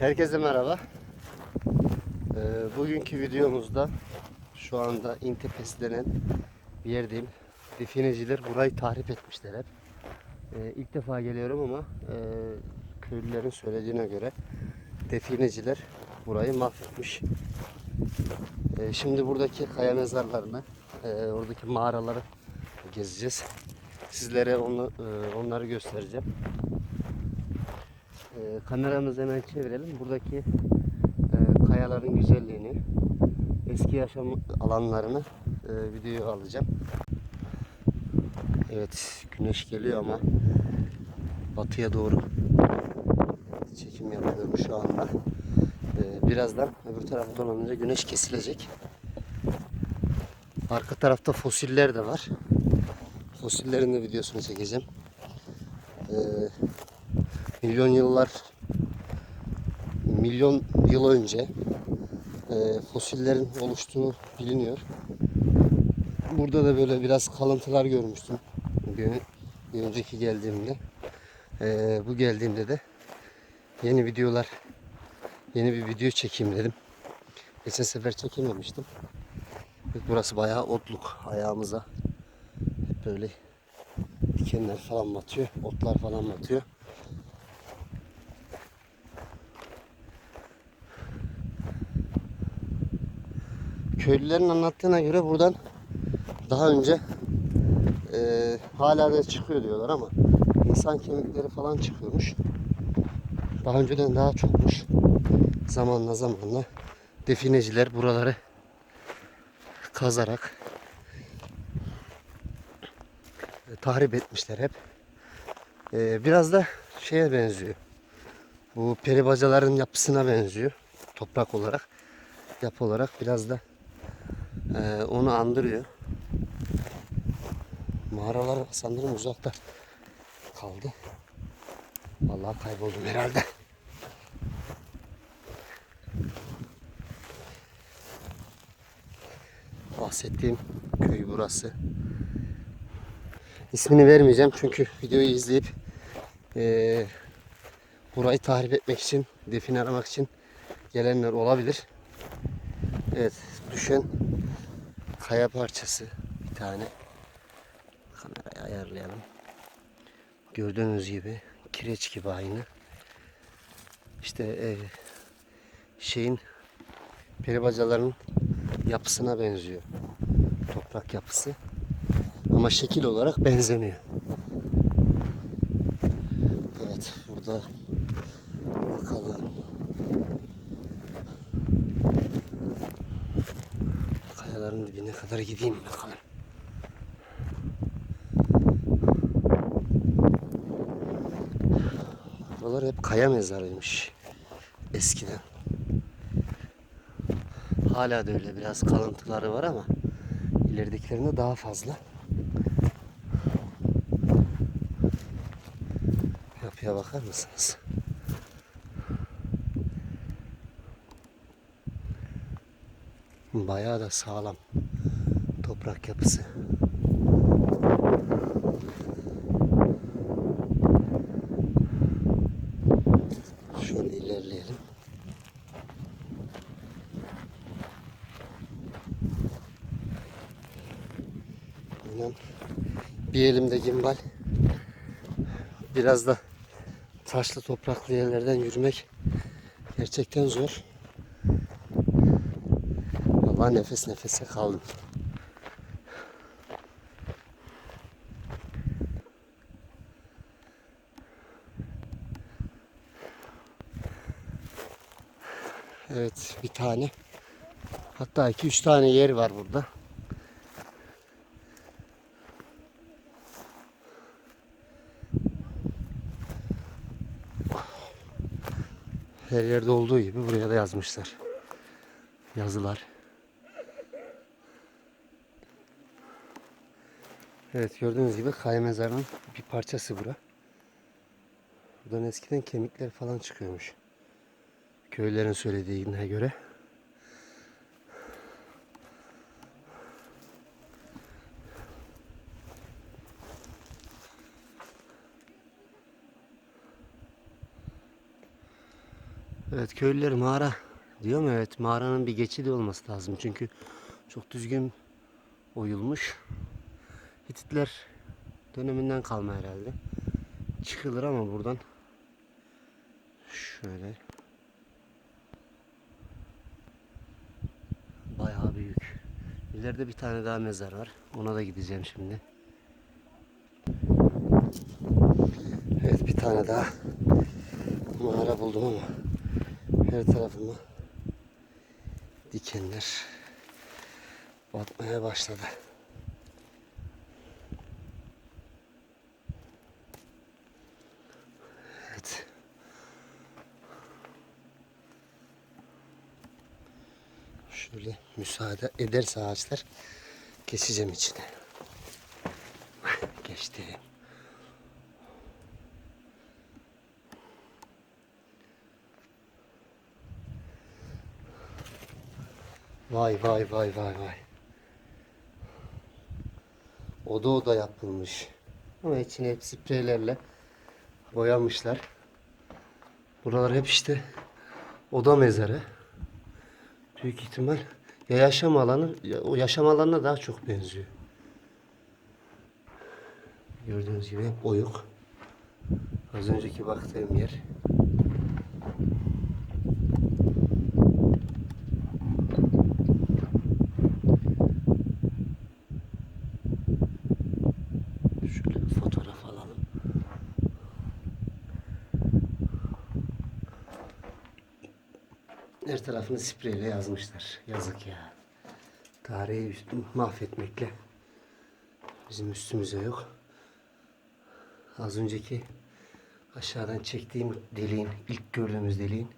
Herkese merhaba. Ee, bugünkü videomuzda şu anda İntepesi denen bir yerdeyim. Defineciler burayı tahrip etmişler hep. Ee, ilk defa geliyorum ama e, köylülerin söylediğine göre defineciler burayı mahvetmiş. Ee, şimdi buradaki kaya mezarlarını, e, oradaki mağaraları gezeceğiz. Sizlere onu, e, onları göstereceğim. E, kameramızı hemen çevirelim. Buradaki e, kayaların güzelliğini, eski yaşam alanlarını e, videoya alacağım. Evet, güneş geliyor ama batıya doğru çekim yapıyorum şu anda. E, birazdan öbür tarafa dolanınca güneş kesilecek. Arka tarafta fosiller de var. Fosillerin de videosunu çekeceğim. Ee, milyon yıllar milyon yıl önce e, fosillerin oluştuğu biliniyor. Burada da böyle biraz kalıntılar görmüştüm. Bir, bir önceki geldiğimde. Ee, bu geldiğimde de yeni videolar yeni bir video çekeyim dedim. Geçen sefer çekememiştim. Burası bayağı otluk ayağımıza. Hep böyle dikenler falan batıyor. Otlar falan batıyor. Köylülerin anlattığına göre buradan daha önce e, hala da çıkıyor diyorlar ama insan kemikleri falan çıkıyormuş. Daha önceden daha çokmuş. Zamanla zamanla defineciler buraları kazarak e, tahrip etmişler hep. E, biraz da şeye benziyor. Bu peribacaların yapısına benziyor. Toprak olarak, yapı olarak biraz da e, onu andırıyor. Mağaralar sanırım uzakta kaldı. Vallahi kayboldum herhalde. Bahsettiğim köy burası. İsmini vermeyeceğim çünkü videoyu izleyip eee, burayı tahrip etmek için, define aramak için gelenler olabilir. Evet, düşen kaya parçası bir tane. Kamerayı ayarlayalım. Gördüğünüz gibi kireç gibi aynı. İşte eee, şeyin peribacaların yapısına benziyor. Toprak yapısı. Ama şekil olarak benzemiyor. Evet burada bakalım. Kayaların dibine kadar gideyim bakalım. Buralar hep kaya mezarıymış eskiden. Hala da öyle biraz kalıntıları var ama ileridekilerinde daha fazla. Yapıya bakar mısınız? Bayağı da sağlam toprak yapısı. Şöyle ilerleyelim. İnan bir elimde gimbal biraz da taşlı topraklı yerlerden yürümek gerçekten zor. Vallahi nefes nefese kaldım. Evet bir tane hatta iki üç tane yer var burada. Her yerde olduğu gibi buraya da yazmışlar. Yazılar. Evet gördüğünüz gibi kaya mezarının bir parçası bura. Buradan eskiden kemikler falan çıkıyormuş. Köylerin söylediğine göre. Evet köylüler mağara diyor mu? Evet mağaranın bir geçidi olması lazım. Çünkü çok düzgün oyulmuş. Hititler döneminden kalma herhalde. Çıkılır ama buradan şöyle bayağı büyük. İleride bir tane daha mezar var. Ona da gideceğim şimdi. Evet bir tane daha mağara buldum ama her tarafıma dikenler batmaya başladı. Evet. Şöyle müsaade ederse ağaçlar geçeceğim içine. Geçti. Vay vay vay vay vay. Oda oda yapılmış. Ama içine hep spreylerle boyamışlar. Buralar hep işte oda mezarı. Büyük ihtimal ya yaşam alanı, o yaşam alanına daha çok benziyor. Gördüğünüz gibi hep oyuk. Az önceki baktığım yer. Şöyle bir fotoğraf alalım. Her tarafını spreyle yazmışlar. Yazık ya. Tarihi üst- mahvetmekle bizim üstümüze yok. Az önceki aşağıdan çektiğim deliğin, ilk gördüğümüz deliğin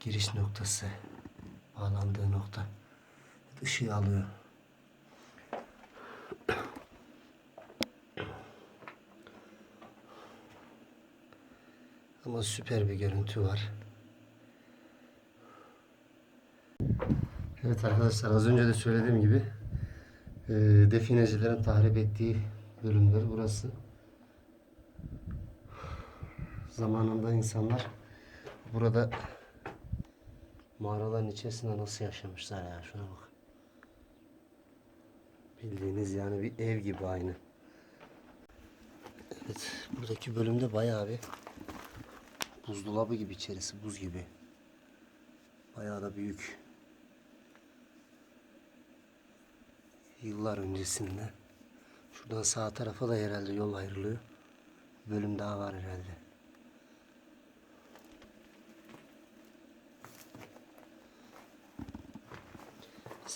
giriş noktası, bağlandığı nokta ışığı alıyor. Ama süper bir görüntü var. Evet arkadaşlar az önce de söylediğim gibi e, definecilerin tahrip ettiği bölümler burası. Zamanında insanlar burada mağaraların içerisinde nasıl yaşamışlar ya şuna bak. Bildiğiniz yani bir ev gibi aynı. Evet buradaki bölümde bayağı bir buzdolabı gibi içerisi buz gibi. Bayağı da büyük. Yıllar öncesinde. Şuradan sağ tarafa da herhalde yol ayrılıyor. Bölüm daha var herhalde.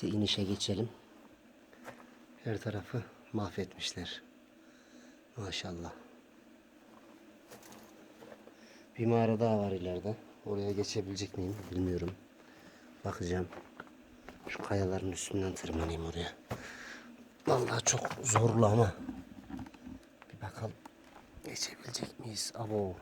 Neyse inişe geçelim. Her tarafı mahvetmişler. Maşallah. Bir mağara daha var ileride. Oraya geçebilecek miyim bilmiyorum. Bakacağım. Şu kayaların üstünden tırmanayım oraya. Vallahi çok zorlu ama. Bir bakalım. Geçebilecek miyiz? Abo.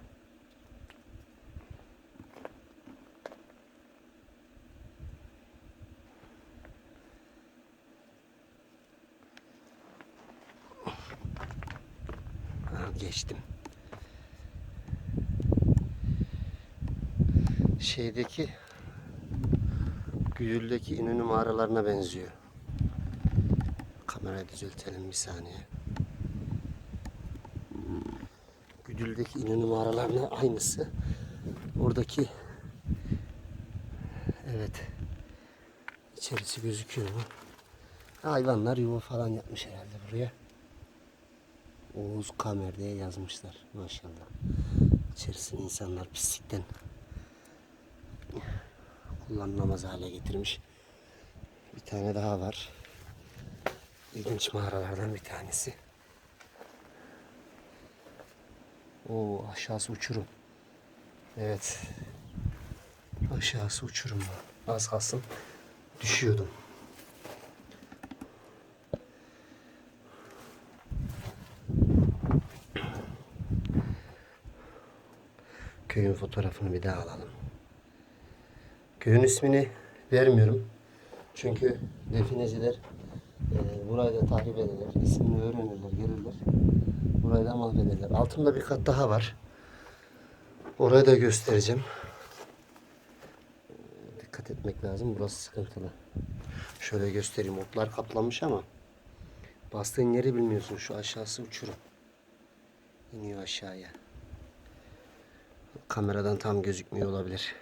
Geçtim. Şeydeki Güdül'deki İnönü mağaralarına benziyor. Kamerayı düzeltelim bir saniye. Güdül'deki İnönü mağaralarına aynısı. Oradaki evet içerisi gözüküyor mu? Hayvanlar yuva falan yapmış herhalde buraya. Oğuz Kamer diye yazmışlar maşallah. İçerisini insanlar pislikten kullanılamaz hale getirmiş. Bir tane daha var. İlginç mağaralardan bir tanesi. Oo aşağısı uçurum. Evet. Aşağısı uçurum. Az kalsın düşüyordum. Köyün fotoğrafını bir daha alalım. Köyün ismini vermiyorum. Çünkü defineciler e, burayı da tahrip ederler. İsmini öğrenirler, gelirler. Burayı da mahvederler. Altında bir kat daha var. Orayı da göstereceğim. Ee, Dikkat etmek lazım. Burası sıkıntılı. Şöyle göstereyim. Otlar kaplanmış ama bastığın yeri bilmiyorsun. Şu aşağısı uçurum. İniyor aşağıya. Kameradan tam gözükmüyor olabilir.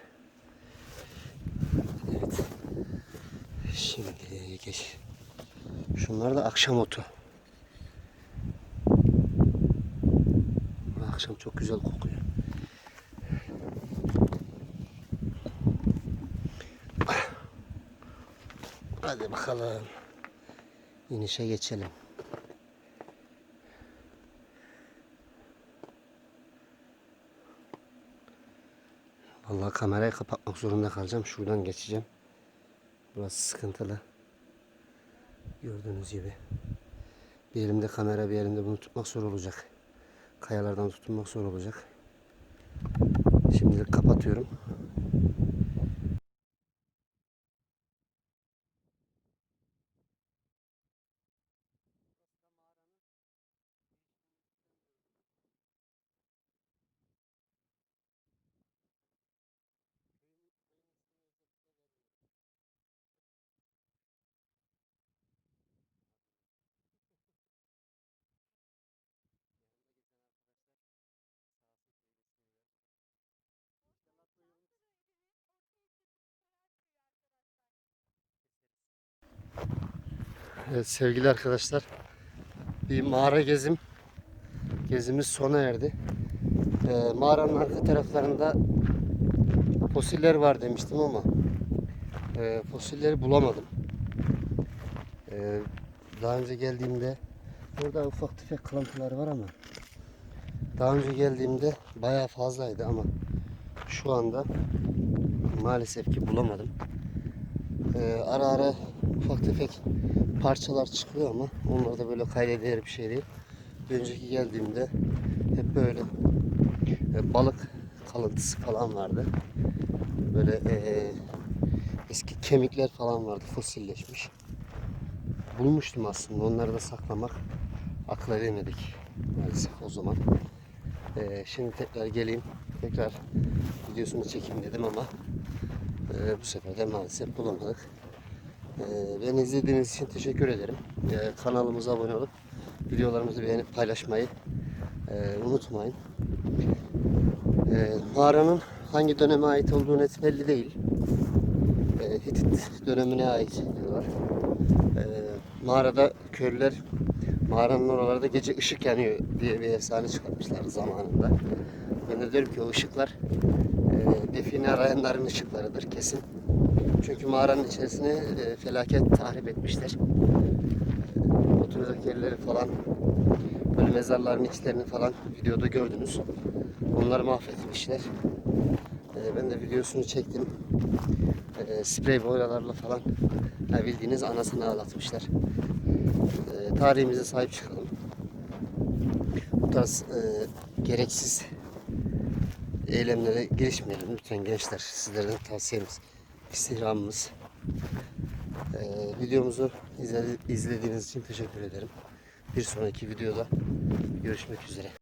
Evet. Şimdi geç. Şunlar da akşam otu. Akşam çok güzel kokuyor. Hadi bakalım. İnişe geçelim. Vallahi kamerayı kapatmak zorunda kalacağım. Şuradan geçeceğim. Burası sıkıntılı. Gördüğünüz gibi. Bir elimde kamera bir elimde bunu tutmak zor olacak. Kayalardan tutunmak zor olacak. Şimdilik kapatıyorum. Evet sevgili arkadaşlar. Bir mağara gezim. Gezimiz sona erdi. Ee, mağaranın arka taraflarında fosiller var demiştim ama e, fosilleri bulamadım. Ee, daha önce geldiğimde burada ufak tefek kalıntılar var ama daha önce geldiğimde bayağı fazlaydı ama şu anda maalesef ki bulamadım. Ee, ara ara ufak tefek parçalar çıkıyor ama onlar da böyle kaydedilir bir şey değil. Önceki geldiğimde hep böyle e, balık kalıntısı falan vardı. Böyle e, eski kemikler falan vardı fosilleşmiş. Bulmuştum aslında onları da saklamak akla edemedik maalesef o zaman. E, şimdi tekrar geleyim tekrar videosunu çekeyim dedim ama e, bu sefer de maalesef bulamadık. Ee, Beni izlediğiniz için teşekkür ederim. Ee, Kanalımıza abone olup videolarımızı beğenip paylaşmayı e, unutmayın. Ee, Mağaranın hangi döneme ait olduğu net belli değil. Ee, Hitit dönemine ait diyorlar. Ee, Mağarada köylüler mağaranın oralarda gece ışık yanıyor diye bir efsane çıkartmışlar zamanında. Ben de diyorum ki o ışıklar define arayanların ışıklarıdır kesin. Çünkü mağaranın içerisine e, felaket tahrip etmişler. E, oturacak yerleri falan, böyle mezarların içlerini falan videoda gördünüz. Onları mahvetmişler. E, ben de videosunu çektim. E, sprey boyalarla falan ha, bildiğiniz anasını ağlatmışlar. E, tarihimize sahip çıkalım. Bu tarz e, gereksiz eylemlere girişmeyelim lütfen gençler. Sizlerden tavsiyemiz, istirhamımız. Ee, videomuzu izledi- izlediğiniz için teşekkür ederim. Bir sonraki videoda görüşmek üzere.